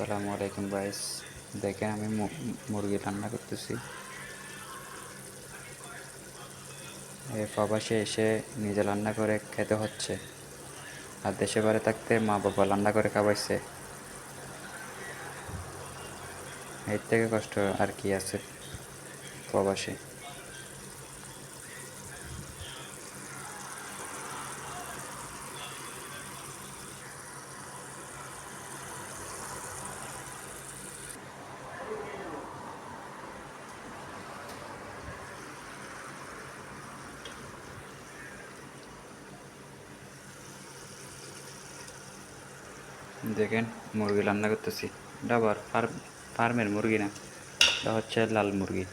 আসসালামু আলাইকুম গাইস দেখেন আমি মুরগি রান্না করতেছি। এই প্রবাসে এসে নিজে রান্না করে খেতে হচ্ছে। আর দেশে বাড়ি থাকতে মা বাবা রান্না করে খাওয়াইছে। এর থেকে কষ্ট আর কি আছে প্রবাসে দেখেন, মুরগি রান্না করতেছি। আবার ফার্ম ফার্মের মুরগি না, এটা হচ্ছে লাল মুরগি।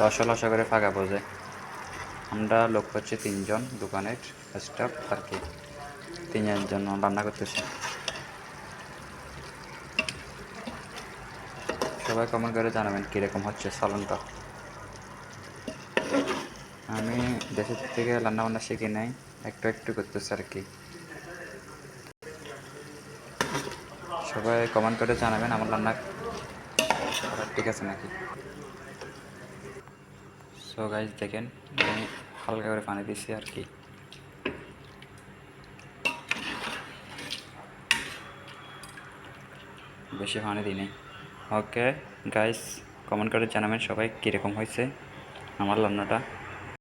লসা লসা করে ফাঁকা বোঝে আমরা লোক হচ্ছে তিনজন, দোকানের স্টাফ আর কি। তিনজনের জন্য রান্না করতেছি। সবাই কমেন্ট করে জানাবেন কীরকম হচ্ছে সালনটা আমি দেশের থেকে রান্না বান্না শিখি নাই, একটু একটু করতেছি আর কি। সবাই কমেন্ট করে জানাবেন আমার রান্না ঠিক আছে নাকি? সো গাইজ দেখেন, আমি হালকা করে পানি দিছি আর কি। বেশি পানি দিই নেই। ওকে গাইস কমেন্ট করে জানাবেন সবাই কীরকম হয়েছে আমার রান্নাটা।